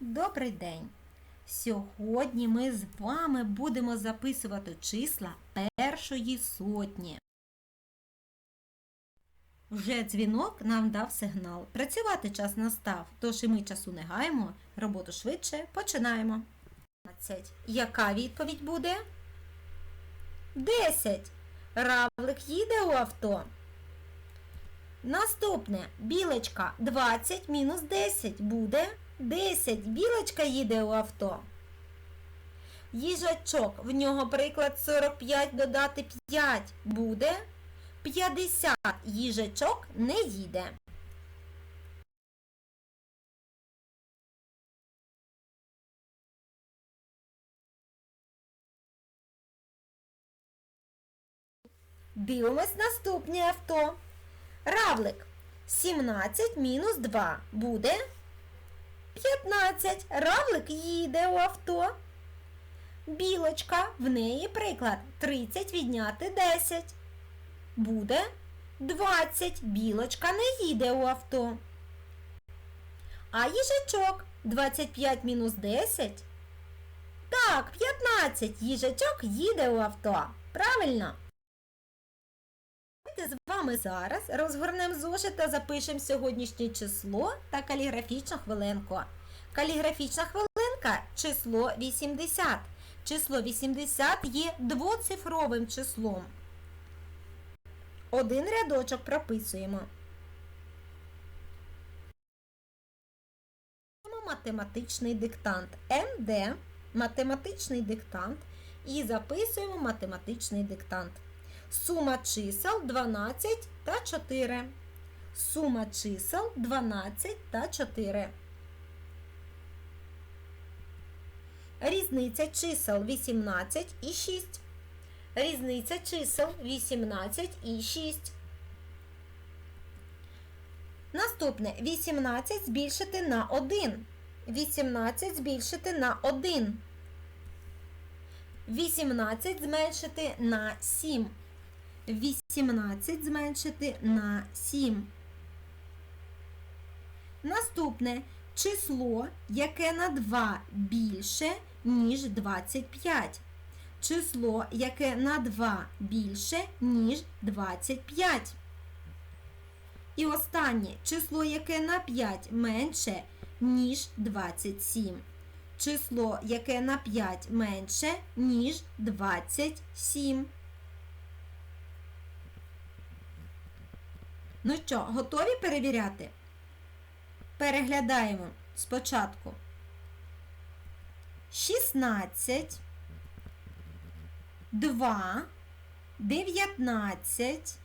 Добрий день! Сьогодні ми з вами будемо записувати числа першої сотні. Вже дзвінок нам дав сигнал. Працювати час настав, тож і ми часу не гаємо, роботу швидше починаємо. 15. Яка відповідь буде? 10. Равлик їде у авто. Наступне білочка 20 мінус 10 буде 10. Білочка їде у авто. Їжачок, в нього приклад 45 додати 5 буде 50. Їжачок не їде. Дивимось наступне авто. Равлик 17 мінус 2 буде 15. Равлик їде у авто. Білочка, в неї приклад 30 відняти 10. Буде 20. Білочка не їде у авто. А їжачок 25 мінус 10. Так, 15. Їжачок їде у авто. Правильно? Вами зараз розгорнемо зошит та запишемо сьогоднішнє число та каліграфічну хвилинку. Каліграфічна хвилинка число 80. Число 80 є двоцифровим числом. Один рядочок прописуємо. Математичний диктант МД, математичний диктант і записуємо математичний диктант. Сума чисел 12 та 4. Сума чисел 12 та 4. Різниця чисел 18 і 6. Різниця чисел 18 і 6. Наступне 18 збільшити на 1. 18 збільшити на 1. 18 зменшити на 7. 18 зменшити на 7. Наступне число, яке на 2 більше, ніж 25. Число, яке на 2 більше, ніж 25. І останнє число, яке на 5 менше, ніж 27. Число, яке на 5 менше, ніж 27. Ну що, готові перевіряти? Переглядаємо спочатку. 16, 2, 19,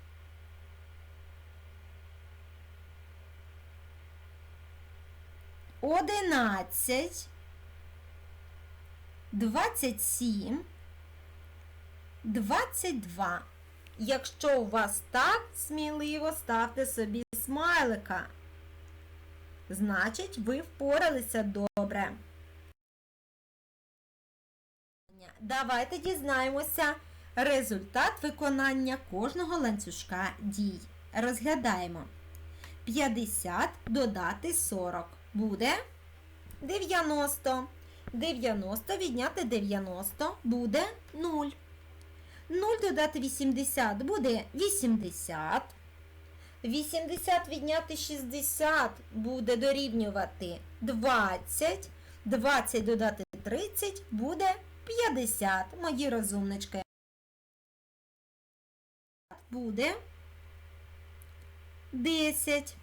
11, 27, 22. Якщо у вас так, сміливо ставте собі смайлика. Значить, ви впоралися добре. Давайте дізнаємося результат виконання кожного ланцюжка дій. Розглядаємо. 50 додати 40 буде 90. 90 відняти 90 буде 0. 0 додати 80 буде 80. 80 відняти 60 буде дорівнювати 20. 20 додати 30 буде 50. Мої розумнички. Буде 10.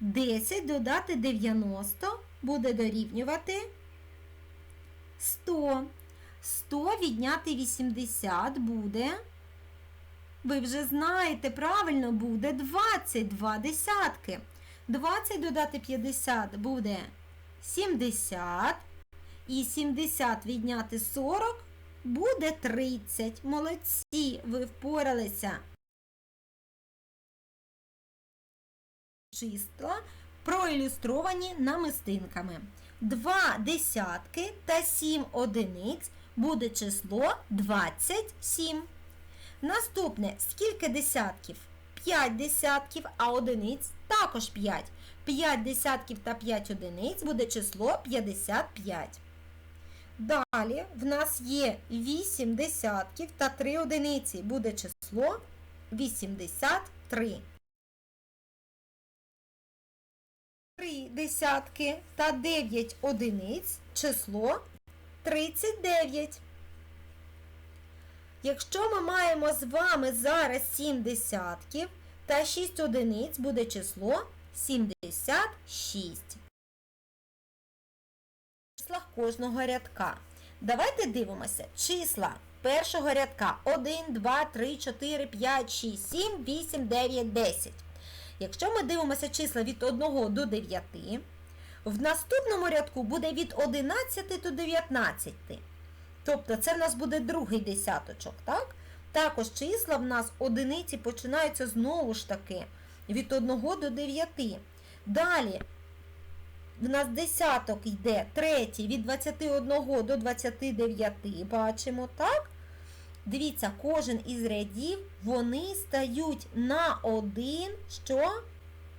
10 додати 90 буде дорівнювати 100. 100 відняти 80 буде. Ви вже знаєте, правильно буде 22 десятки. 20 додати 50 буде 70. І 70 відняти 40 буде 30. Молодці, ви впоралися. Числа проілюстровані намистинками. 2 десятки та 7 одиниць буде число 27. Наступне, скільки десятків? 5 десятків, а одиниць також 5. 5 десятків та 5 одиниць буде число 55. Далі в нас є 8 десятків та 3 одиниці. Буде число 83. 3 десятки та 9 одиниць число 39. Якщо ми маємо з вами зараз 7 десятків та 6 одиниць, буде число 76. Числа кожного рядка. Давайте дивимося. Числа першого рядка 1, 2, 3, 4, 5, 6, 7, 8, 9, 10. Якщо ми дивимося числа від 1 до 9, в наступному рядку буде від 11 до 19. Тобто це в нас буде другий десяточок, так? Також числа в нас одиниці починаються знову ж таки від 1 до 9. Далі в нас десяток йде третій від 21 до 29, бачимо, так? Дивіться, кожен із рядів вони стають на один, що?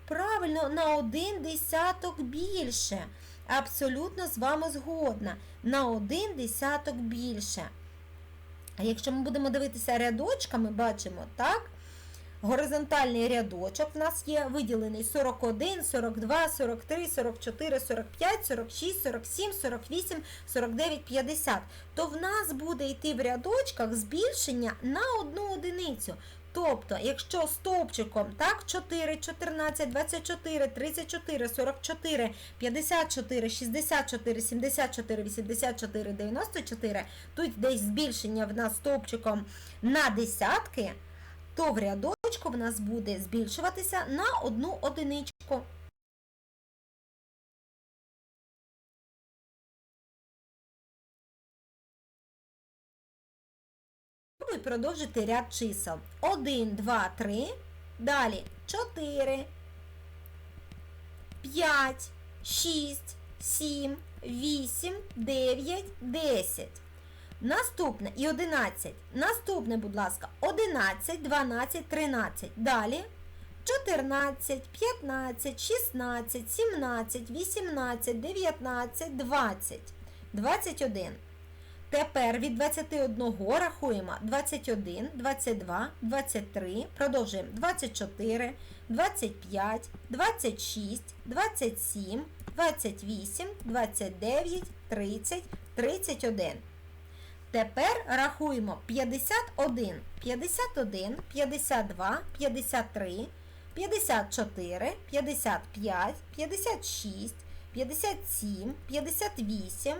Правильно, на один десяток більше. Абсолютно з вами згодна. На один десяток більше. А якщо ми будемо дивитися рядочками, бачимо, так? Горизонтальний рядочок в нас є виділений 41, 42, 43, 44, 45, 46, 47, 48, 49, 50. То в нас буде йти в рядочках збільшення на одну одиницю. Тобто, якщо стовпчиком так, 4, 14, 24, 34, 44, 54, 64, 74, 84, 94, тут десь збільшення в нас стовпчиком на десятки, то в рядочку в нас буде збільшуватися на одну одиничку. Спробуй продовжити ряд чисел. 1, 2, 3. Далі 4, 5, 6, 7, 8, 9, 10. Наступне і 11. Наступне, будь ласка, 11, 12, 13. Далі 14, 15, 16, 17, 18, 19, 20, 21. Тепер від 21 рахуємо 21, 22, 23, продовжуємо 24, 25, 26, 27, 28, 29, 30, 31. Тепер рахуємо 51, 51, 52, 53, 54, 55, 56, 57, 58,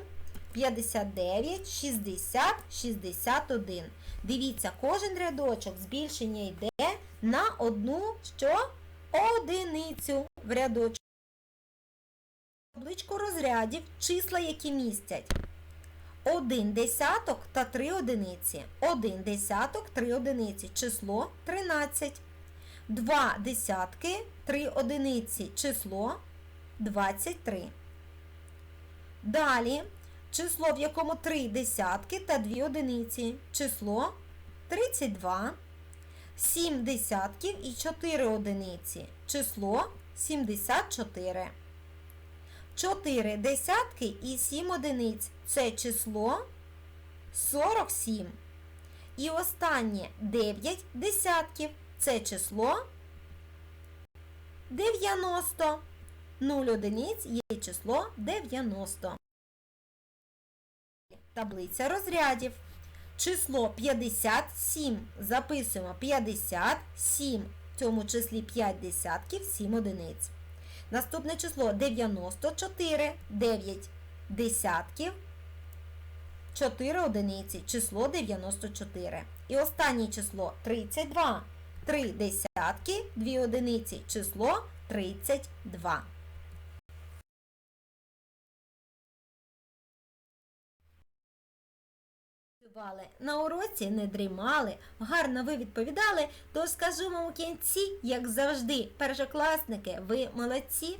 59, 60, 61. Дивіться, кожен рядочок збільшення йде на одну що? Одиницю в рядочку. Табличку розрядів числа, які містять. Один десяток та три одиниці. Один десяток, три одиниці. Число 13. Два десятки, три одиниці. Число 23. Далі число, в якому 3 десятки та 2 одиниці. Число 32. 7 десятків і 4 одиниці. Число 74. 4 десятки і 7 одиниць. Це число 47. І останнє 9 десятків. Це число 90. 0 одиниць є число 90. Таблиця розрядів. Число 57. Записуємо 57. В цьому числі 5 десятків, 7 одиниць. Наступне число 94, 9 десятків, 4 одиниці, число 94. І останнє число 32, 3 десятки, 2 одиниці, число 32. Працювали На уроці не дрімали, гарно ви відповідали, то скажу вам у кінці, як завжди, першокласники, ви молодці.